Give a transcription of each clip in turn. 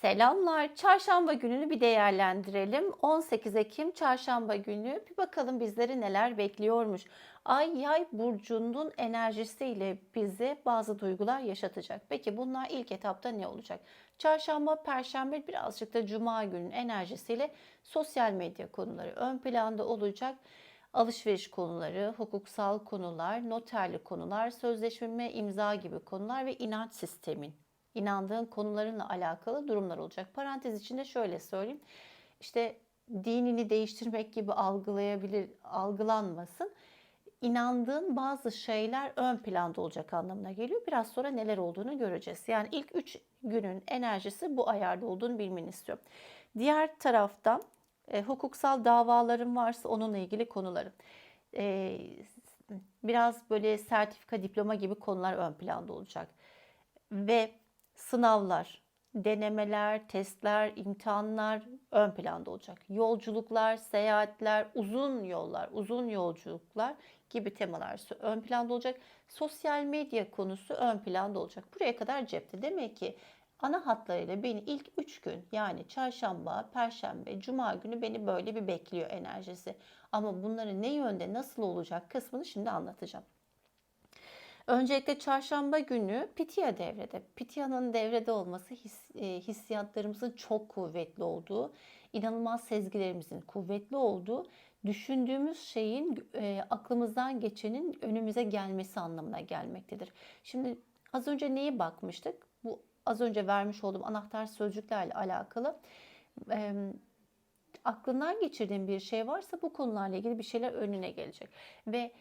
Selamlar. Çarşamba gününü bir değerlendirelim. 18 Ekim çarşamba günü bir bakalım bizleri neler bekliyormuş. Ay yay burcunun enerjisiyle bize bazı duygular yaşatacak. Peki bunlar ilk etapta ne olacak? Çarşamba, perşembe birazcık da cuma günün enerjisiyle sosyal medya konuları ön planda olacak. Alışveriş konuları, hukuksal konular, noterli konular, sözleşme imza gibi konular ve inanç sistemin inandığın konularınla alakalı durumlar olacak. Parantez içinde şöyle söyleyeyim. İşte dinini değiştirmek gibi algılayabilir, algılanmasın. İnandığın bazı şeyler ön planda olacak anlamına geliyor. Biraz sonra neler olduğunu göreceğiz. Yani ilk üç günün enerjisi bu ayarda olduğunu bilmeni istiyorum. Diğer taraftan e, hukuksal davaların varsa onunla ilgili konuların. E, biraz böyle sertifika, diploma gibi konular ön planda olacak. Ve sınavlar, denemeler, testler, imtihanlar ön planda olacak. Yolculuklar, seyahatler, uzun yollar, uzun yolculuklar gibi temalar ön planda olacak. Sosyal medya konusu ön planda olacak. Buraya kadar cepte. Demek ki ana hatlarıyla beni ilk 3 gün yani çarşamba, perşembe, cuma günü beni böyle bir bekliyor enerjisi. Ama bunların ne yönde nasıl olacak kısmını şimdi anlatacağım. Öncelikle çarşamba günü Pitya devrede. Pitya'nın devrede olması his, e, hissiyatlarımızın çok kuvvetli olduğu, inanılmaz sezgilerimizin kuvvetli olduğu, düşündüğümüz şeyin e, aklımızdan geçenin önümüze gelmesi anlamına gelmektedir. Şimdi az önce neye bakmıştık? Bu az önce vermiş olduğum anahtar sözcüklerle alakalı. E, aklından geçirdiğin bir şey varsa bu konularla ilgili bir şeyler önüne gelecek. Ve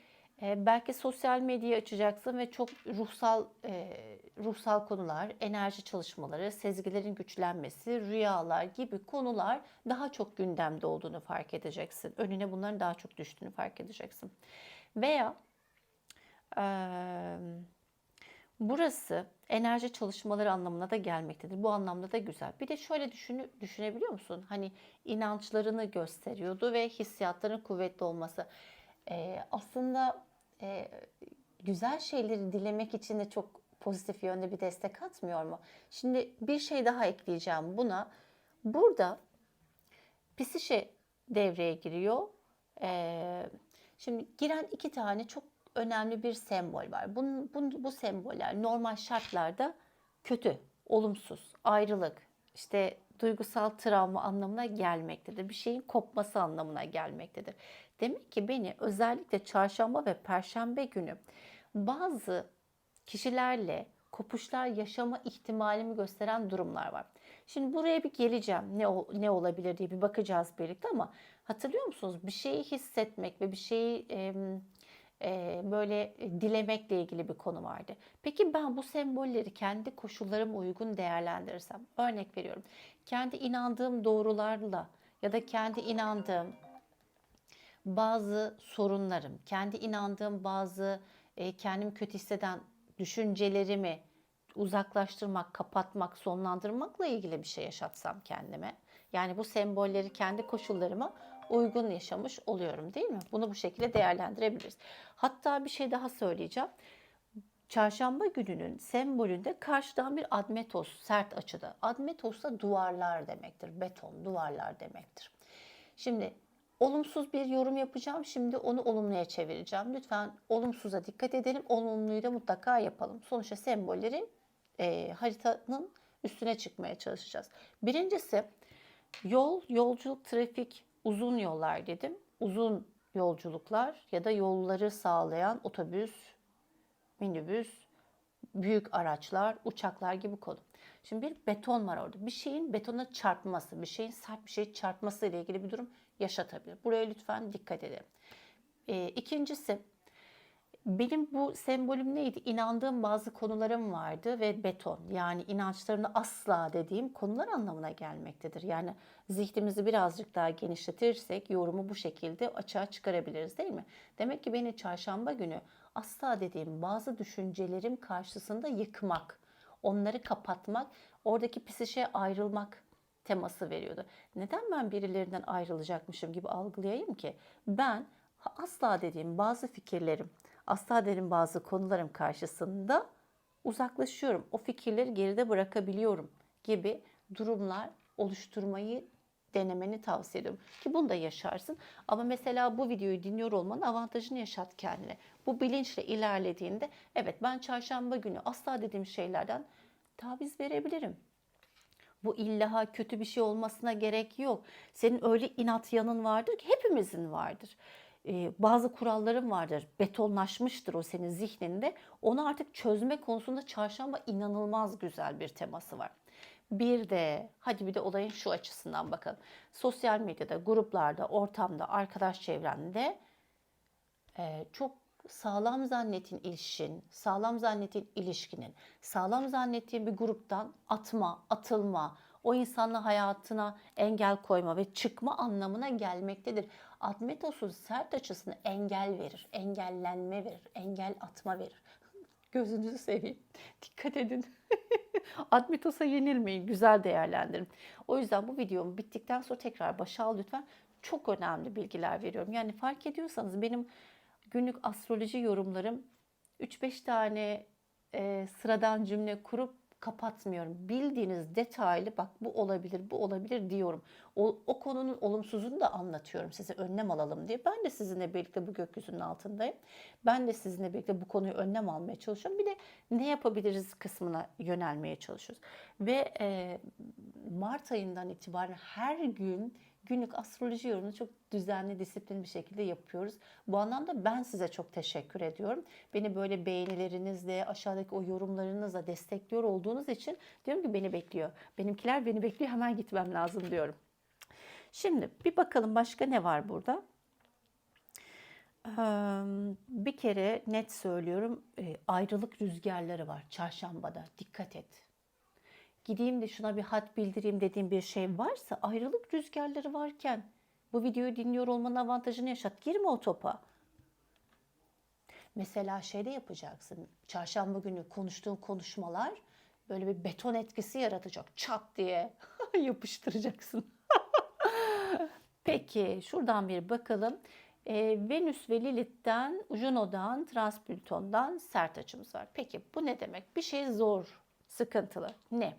e, belki sosyal medyayı açacaksın ve çok ruhsal e, ruhsal konular, enerji çalışmaları, sezgilerin güçlenmesi, rüyalar gibi konular daha çok gündemde olduğunu fark edeceksin. Önüne bunların daha çok düştüğünü fark edeceksin. Veya e, burası enerji çalışmaları anlamına da gelmektedir. Bu anlamda da güzel. Bir de şöyle düşünü, düşünebiliyor musun? Hani inançlarını gösteriyordu ve hissiyatların kuvvetli olması. Ee, aslında e, güzel şeyleri dilemek için de çok pozitif yönde bir destek atmıyor mu? Şimdi bir şey daha ekleyeceğim buna. Burada psişe devreye giriyor. Ee, şimdi giren iki tane çok önemli bir sembol var. Bunun, bu, bu semboller normal şartlarda kötü, olumsuz, ayrılık, işte duygusal travma anlamına gelmektedir. Bir şeyin kopması anlamına gelmektedir. Demek ki beni özellikle çarşamba ve perşembe günü bazı kişilerle kopuşlar yaşama ihtimalimi gösteren durumlar var. Şimdi buraya bir geleceğim. Ne ne olabilir diye bir bakacağız birlikte ama hatırlıyor musunuz? Bir şeyi hissetmek ve bir şeyi e, e, böyle dilemekle ilgili bir konu vardı. Peki ben bu sembolleri kendi koşullarıma uygun değerlendirirsem, örnek veriyorum. Kendi inandığım doğrularla ya da kendi inandığım bazı sorunlarım, kendi inandığım bazı e, kendimi kötü hisseden düşüncelerimi uzaklaştırmak, kapatmak, sonlandırmakla ilgili bir şey yaşatsam kendime. Yani bu sembolleri kendi koşullarıma uygun yaşamış oluyorum değil mi? Bunu bu şekilde değerlendirebiliriz. Hatta bir şey daha söyleyeceğim. Çarşamba gününün sembolünde karşıdan bir admetos sert açıda. Admetos da duvarlar demektir. Beton, duvarlar demektir. Şimdi olumsuz bir yorum yapacağım. Şimdi onu olumluya çevireceğim. Lütfen olumsuza dikkat edelim. Olumluyu da mutlaka yapalım. Sonuçta sembolleri e, haritanın üstüne çıkmaya çalışacağız. Birincisi yol, yolculuk, trafik, uzun yollar dedim. Uzun yolculuklar ya da yolları sağlayan otobüs, minibüs, büyük araçlar, uçaklar gibi konu. Şimdi bir beton var orada. Bir şeyin betona çarpması, bir şeyin sert bir şey çarpması ile ilgili bir durum yaşatabilir. Buraya lütfen dikkat edelim. E, ikincisi, benim bu sembolüm neydi? İnandığım bazı konularım vardı ve beton yani inançlarını asla dediğim konular anlamına gelmektedir. Yani zihnimizi birazcık daha genişletirsek yorumu bu şekilde açığa çıkarabiliriz değil mi? Demek ki beni çarşamba günü asla dediğim bazı düşüncelerim karşısında yıkmak, onları kapatmak, oradaki psişe ayrılmak teması veriyordu. Neden ben birilerinden ayrılacakmışım gibi algılayayım ki? Ben asla dediğim bazı fikirlerim, asla derim bazı konularım karşısında uzaklaşıyorum. O fikirleri geride bırakabiliyorum gibi durumlar oluşturmayı denemeni tavsiye ediyorum. Ki bunu da yaşarsın. Ama mesela bu videoyu dinliyor olmanın avantajını yaşat kendine. Bu bilinçle ilerlediğinde evet ben çarşamba günü asla dediğim şeylerden taviz verebilirim. Bu illaha kötü bir şey olmasına gerek yok. Senin öyle inat yanın vardır ki hepimizin vardır. Ee, bazı kuralların vardır. Betonlaşmıştır o senin zihninde. Onu artık çözme konusunda çarşamba inanılmaz güzel bir teması var. Bir de hadi bir de olayın şu açısından bakalım. Sosyal medyada, gruplarda, ortamda, arkadaş çevrende e, çok sağlam zannettiğin ilişkin, sağlam zannettiğin ilişkinin, sağlam zannettiğin bir gruptan atma, atılma, o insanla hayatına engel koyma ve çıkma anlamına gelmektedir. Admetos'un sert açısını engel verir, engellenme verir, engel atma verir. Gözünüzü seveyim. Dikkat edin. Admetos'a yenilmeyin. Güzel değerlendirin. O yüzden bu videom bittikten sonra tekrar başa al lütfen. Çok önemli bilgiler veriyorum. Yani fark ediyorsanız benim günlük astroloji yorumlarım 3-5 tane e, sıradan cümle kurup kapatmıyorum. Bildiğiniz detaylı bak bu olabilir, bu olabilir diyorum. O, o konunun olumsuzunu da anlatıyorum size önlem alalım diye. Ben de sizinle birlikte bu gökyüzünün altındayım. Ben de sizinle birlikte bu konuyu önlem almaya çalışıyorum. Bir de ne yapabiliriz kısmına yönelmeye çalışıyoruz. Ve e, Mart ayından itibaren her gün günlük astroloji yorumunu çok düzenli, disiplinli bir şekilde yapıyoruz. Bu anlamda ben size çok teşekkür ediyorum. Beni böyle beğenilerinizle, aşağıdaki o yorumlarınızla destekliyor olduğunuz için diyorum ki beni bekliyor. Benimkiler beni bekliyor, hemen gitmem lazım diyorum. Şimdi bir bakalım başka ne var burada? Bir kere net söylüyorum ayrılık rüzgarları var çarşambada. Dikkat et gideyim de şuna bir hat bildireyim dediğim bir şey varsa ayrılık rüzgarları varken bu videoyu dinliyor olmanın avantajını yaşat. Girme o topa. Mesela şeyde yapacaksın. Çarşamba günü konuştuğun konuşmalar böyle bir beton etkisi yaratacak. Çat diye yapıştıracaksın. Peki şuradan bir bakalım. Ee, Venüs ve Lilith'ten, Juno'dan, Transpluton'dan sert açımız var. Peki bu ne demek? Bir şey zor, sıkıntılı. Ne?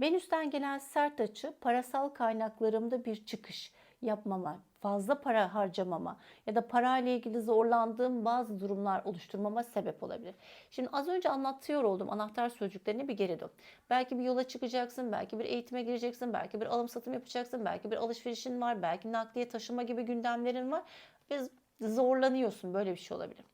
Venüs'ten gelen sert açı parasal kaynaklarımda bir çıkış yapmama, fazla para harcamama ya da parayla ilgili zorlandığım bazı durumlar oluşturmama sebep olabilir. Şimdi az önce anlatıyor oldum anahtar sözcüklerini bir geri dön. Belki bir yola çıkacaksın, belki bir eğitime gireceksin, belki bir alım satım yapacaksın, belki bir alışverişin var, belki nakliye taşıma gibi gündemlerin var ve zorlanıyorsun böyle bir şey olabilir.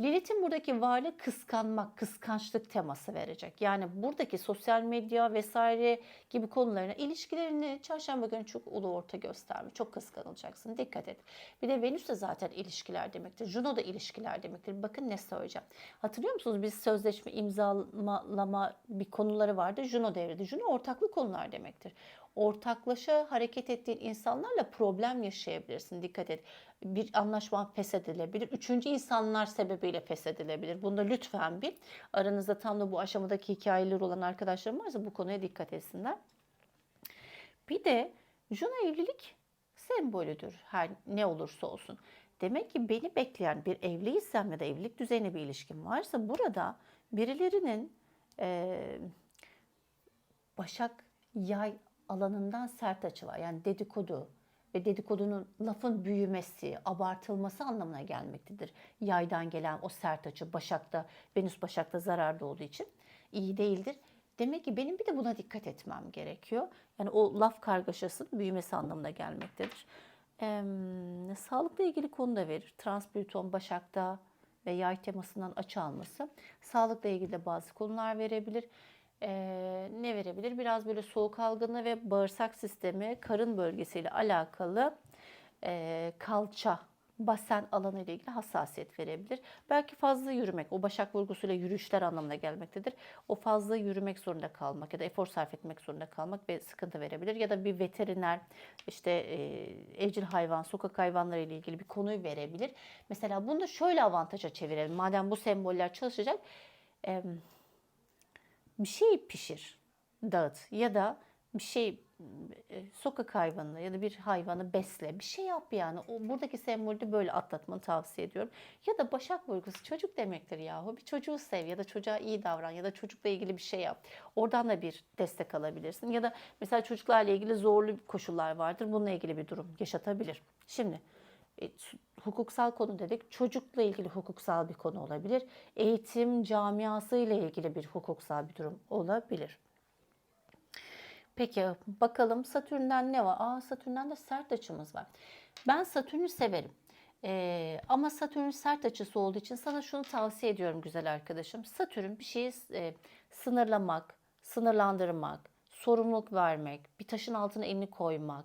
Lilith'in buradaki varlığı kıskanmak, kıskançlık teması verecek. Yani buradaki sosyal medya vesaire gibi konularına ilişkilerini çarşamba günü çok ulu orta gösterme. Çok kıskanılacaksın. Dikkat et. Bir de Venüs de zaten ilişkiler demektir. Juno da ilişkiler demektir. Bakın ne söyleyeceğim. Hatırlıyor musunuz biz sözleşme imzalama bir konuları vardı. Juno devrede. Juno ortaklı konular demektir ortaklaşa hareket ettiğin insanlarla problem yaşayabilirsin. Dikkat et. Bir anlaşma feshedilebilir. Üçüncü insanlar sebebiyle feshedilebilir. Bunda lütfen bir aranızda tam da bu aşamadaki hikayeler olan arkadaşlarım varsa bu konuya dikkat etsinler. Bir de Juno evlilik sembolüdür her ne olursa olsun. Demek ki beni bekleyen bir evliysem ya da evlilik düzeyine bir ilişkim varsa burada birilerinin e, Başak Yay alanından sert açı var. Yani dedikodu ve dedikodunun lafın büyümesi, abartılması anlamına gelmektedir. Yaydan gelen o sert açı Başak'ta, Venüs Başak'ta zararlı olduğu için iyi değildir. Demek ki benim bir de buna dikkat etmem gerekiyor. Yani o laf kargaşasının büyümesi anlamına gelmektedir. Ee, sağlıkla ilgili konu da verir. Transpluton Başak'ta ve yay temasından açı alması. Sağlıkla ilgili de bazı konular verebilir e, ne verebilir? Biraz böyle soğuk algını ve bağırsak sistemi, karın bölgesiyle alakalı e, kalça, basen alanı ile ilgili hassasiyet verebilir. Belki fazla yürümek, o başak vurgusuyla yürüyüşler anlamına gelmektedir. O fazla yürümek zorunda kalmak ya da efor sarf etmek zorunda kalmak bir sıkıntı verebilir. Ya da bir veteriner, işte e, evcil hayvan, sokak hayvanları ile ilgili bir konuyu verebilir. Mesela bunu da şöyle avantaja çevirelim. Madem bu semboller çalışacak, e, bir şey pişir, dağıt ya da bir şey e, sokak hayvanı ya da bir hayvanı besle. Bir şey yap yani. O buradaki sembolü de böyle atlatmanı tavsiye ediyorum. Ya da Başak Burgusu çocuk demektir yahu. Bir çocuğu sev ya da çocuğa iyi davran ya da çocukla ilgili bir şey yap. Oradan da bir destek alabilirsin. Ya da mesela çocuklarla ilgili zorlu koşullar vardır. Bununla ilgili bir durum yaşatabilir. Şimdi e, hukuksal konu dedik. Çocukla ilgili hukuksal bir konu olabilir. Eğitim camiası ile ilgili bir hukuksal bir durum olabilir. Peki bakalım Satürn'den ne var? Aa Satürn'den de sert açımız var. Ben Satürn'ü severim. Ee, ama Satürn'ün sert açısı olduğu için sana şunu tavsiye ediyorum güzel arkadaşım. Satürn bir şeyi e, sınırlamak, sınırlandırmak, sorumluluk vermek, bir taşın altına elini koymak,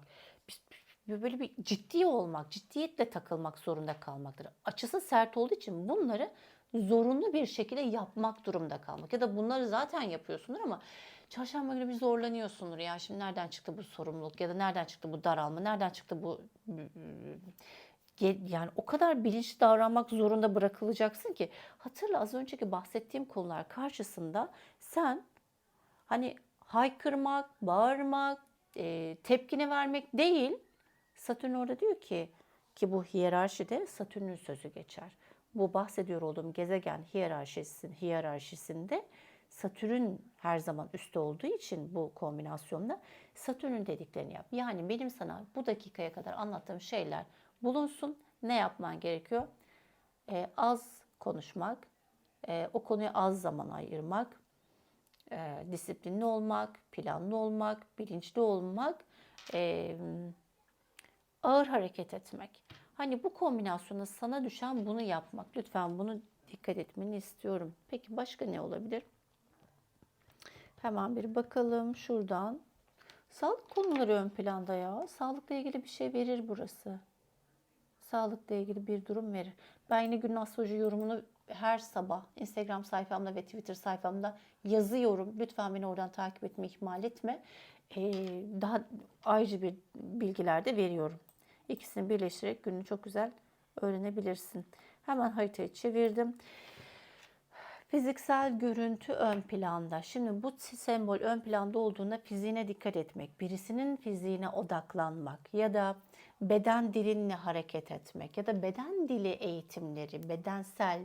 bir- böyle bir ciddi olmak, ciddiyetle takılmak zorunda kalmaktır. Açısı sert olduğu için bunları zorunlu bir şekilde yapmak durumda kalmak. Ya da bunları zaten yapıyorsundur ama çarşamba günü bir zorlanıyorsundur. Ya şimdi nereden çıktı bu sorumluluk ya da nereden çıktı bu daralma, nereden çıktı bu yani o kadar bilinçli davranmak zorunda bırakılacaksın ki hatırla az önceki bahsettiğim konular karşısında sen hani haykırmak, bağırmak, e, tepkini vermek değil. Satürn orada diyor ki ki bu hiyerarşide Satürn'ün sözü geçer. Bu bahsediyor olduğum gezegen hiyerarşisin hiyerarşisinde Satürn her zaman üstte olduğu için bu kombinasyonda Satürn'ün dediklerini yap. Yani benim sana bu dakikaya kadar anlattığım şeyler bulunsun. Ne yapman gerekiyor? Ee, az konuşmak, e, o konuya az zaman ayırmak, e, disiplinli olmak, planlı olmak, bilinçli olmak, e, ağır hareket etmek. Hani bu kombinasyonda sana düşen bunu yapmak. Lütfen bunu dikkat etmeni istiyorum. Peki başka ne olabilir? Hemen bir bakalım şuradan. Sağlık konuları ön planda ya. Sağlıkla ilgili bir şey verir burası. Sağlıkla ilgili bir durum verir. Ben yine günün astroloji yorumunu her sabah Instagram sayfamda ve Twitter sayfamda yazıyorum. Lütfen beni oradan takip etmeyi ihmal etme. Ee, daha ayrıca bir bilgiler de veriyorum. İkisini birleştirerek gününü çok güzel öğrenebilirsin. Hemen haritayı çevirdim. Fiziksel görüntü ön planda. Şimdi bu sembol ön planda olduğunda fiziğine dikkat etmek, birisinin fiziğine odaklanmak ya da beden dilinle hareket etmek ya da beden dili eğitimleri, bedensel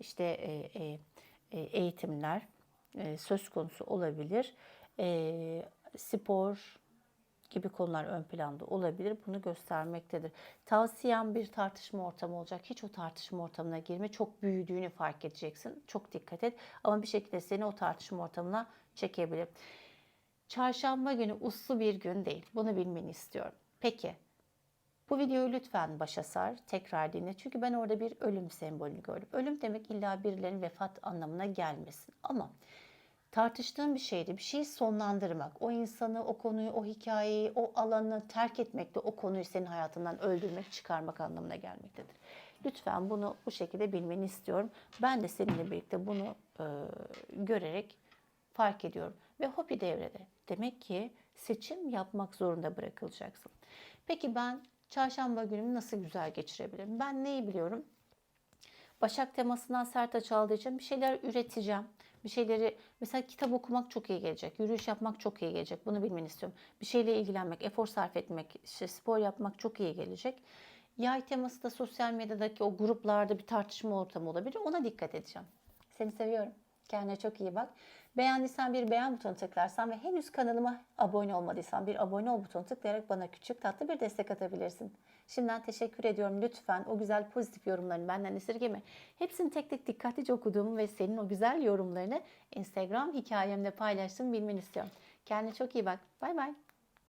işte e, e, e, eğitimler söz konusu olabilir. Spor, gibi konular ön planda olabilir. Bunu göstermektedir. Tavsiyem bir tartışma ortamı olacak. Hiç o tartışma ortamına girme. Çok büyüdüğünü fark edeceksin. Çok dikkat et. Ama bir şekilde seni o tartışma ortamına çekebilir. Çarşamba günü uslu bir gün değil. Bunu bilmeni istiyorum. Peki bu videoyu lütfen başa sar, tekrar dinle. Çünkü ben orada bir ölüm sembolünü gördüm. Ölüm demek illa birilerinin vefat anlamına gelmesin. Ama tartıştığın bir şeydi, bir şeyi sonlandırmak, o insanı, o konuyu, o hikayeyi, o alanı terk etmekle o konuyu senin hayatından öldürmek, çıkarmak anlamına gelmektedir. Lütfen bunu bu şekilde bilmeni istiyorum. Ben de seninle birlikte bunu e, görerek fark ediyorum. Ve hobi devrede. Demek ki seçim yapmak zorunda bırakılacaksın. Peki ben çarşamba günümü nasıl güzel geçirebilirim? Ben neyi biliyorum? Başak temasından sert açı aldığı için bir şeyler üreteceğim. Bir şeyleri mesela kitap okumak çok iyi gelecek. Yürüyüş yapmak çok iyi gelecek. Bunu bilmeni istiyorum. Bir şeyle ilgilenmek, efor sarf etmek, işte spor yapmak çok iyi gelecek. Yay teması da sosyal medyadaki o gruplarda bir tartışma ortamı olabilir. Ona dikkat edeceğim. Seni seviyorum. Kendine çok iyi bak. Beğendiysen bir beğen butonu tıklarsan ve henüz kanalıma abone olmadıysan bir abone ol butonu tıklayarak bana küçük tatlı bir destek atabilirsin. Şimdiden teşekkür ediyorum. Lütfen o güzel pozitif yorumlarını benden esirgeme. Hepsini tek tek dikkatlice okuduğumu ve senin o güzel yorumlarını Instagram hikayemde paylaştığımı bilmeni istiyorum. Kendine çok iyi bak. Bay bay.